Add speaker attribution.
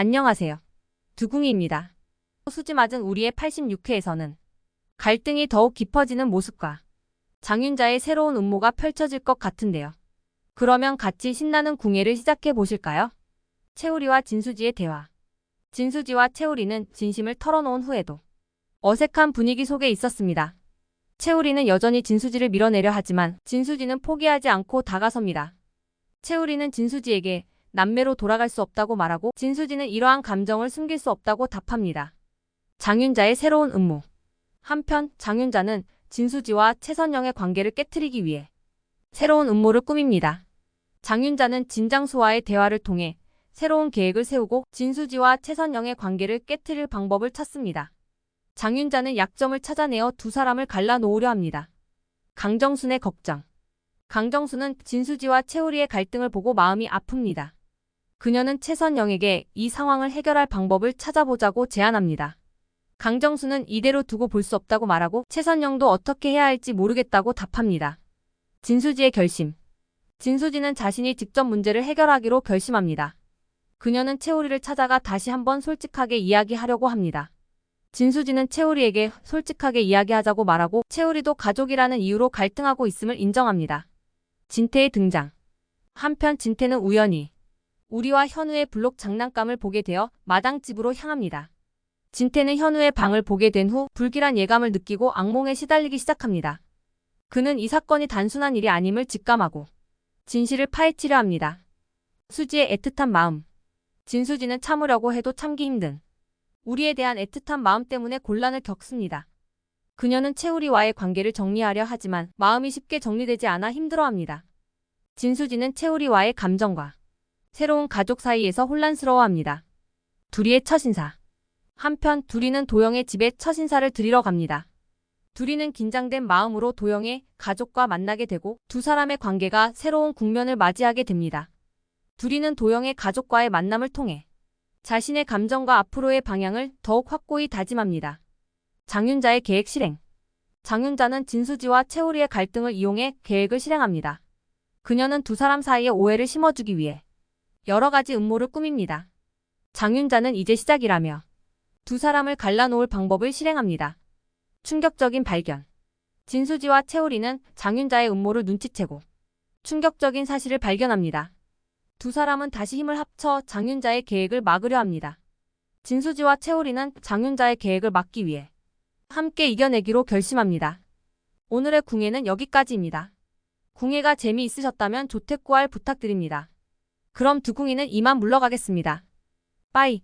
Speaker 1: 안녕하세요. 두궁이입니다. 수지 맞은 우리의 86회에서는 갈등이 더욱 깊어지는 모습과 장윤자의 새로운 음모가 펼쳐질 것 같은데요. 그러면 같이 신나는 궁예를 시작해 보실까요? 채우리와 진수지의 대화. 진수지와 채우리는 진심을 털어놓은 후에도 어색한 분위기 속에 있었습니다. 채우리는 여전히 진수지를 밀어내려 하지만 진수지는 포기하지 않고 다가섭니다. 채우리는 진수지에게 남매로 돌아갈 수 없다고 말하고 진수지는 이러한 감정을 숨길 수 없다고 답합니다. 장윤자의 새로운 음모. 한편 장윤자는 진수지와 최선영의 관계를 깨뜨리기 위해 새로운 음모를 꾸밉니다. 장윤자는 진장수와의 대화를 통해 새로운 계획을 세우고 진수지와 최선영의 관계를 깨뜨릴 방법을 찾습니다. 장윤자는 약점을 찾아내어 두 사람을 갈라놓으려 합니다. 강정순의 걱정. 강정순은 진수지와 채우리의 갈등을 보고 마음이 아픕니다. 그녀는 최선영에게 이 상황을 해결할 방법을 찾아보자고 제안합니다. 강정수는 이대로 두고 볼 수 없다고 말하고 최선영도 어떻게 해야 할지 모르겠다고 답합니다. 진수지의 결심. 진수지는 자신이 직접 문제를 해결하기로 결심합니다. 그녀는 채우리를 찾아가 다시 한번 솔직하게 이야기하려고 합니다. 진수지는 채우리에게 솔직하게 이야기하자고 말하고 채우리도 가족이라는 이유로 갈등하고 있음을 인정합니다. 진태의 등장. 한편 진태는 우연히 우리와 현우의 블록 장난감을 보게 되어 마당집으로 향합니다. 진태는 현우의 방을 보게 된 후 불길한 예감을 느끼고 악몽에 시달리기 시작합니다. 그는 이 사건이 단순한 일이 아님을 직감하고 진실을 파헤치려 합니다. 수지의 애틋한 마음. 진수지는 참으려고 해도 참기 힘든 우리에 대한 애틋한 마음 때문에 곤란을 겪습니다. 그녀는 채우리와의 관계를 정리하려 하지만 마음이 쉽게 정리되지 않아 힘들어합니다. 진수지는 채우리와의 감정과 새로운 가족 사이에서 혼란스러워합니다. 둘이의 첫 인사. 한편 둘이는 도영의 집에 첫 인사를 드리러 갑니다. 둘이는 긴장된 마음으로 도영의 가족과 만나게 되고 두 사람의 관계가 새로운 국면을 맞이하게 됩니다. 둘이는 도영의 가족과의 만남을 통해 자신의 감정과 앞으로의 방향을 더욱 확고히 다짐합니다. 장윤자의 계획 실행. 장윤자는 진수지와 채우리의 갈등을 이용해 계획을 실행합니다. 그녀는 두 사람 사이에 오해를 심어주기 위해 여러 가지 음모를 꾸밉니다. 장윤자는 이제 시작이라며 두 사람을 갈라놓을 방법을 실행합니다. 충격적인 발견. 진수지와 채우리는 장윤자의 음모를 눈치채고 충격적인 사실을 발견합니다. 두 사람은 다시 힘을 합쳐 장윤자의 계획을 막으려 합니다. 진수지와 채우리는 장윤자의 계획을 막기 위해 함께 이겨내기로 결심합니다. 오늘의 궁예는 여기까지입니다. 궁예가 재미있으셨다면 조택구알 부탁드립니다. 그럼 두궁이는 이만 물러가겠습니다. 빠이.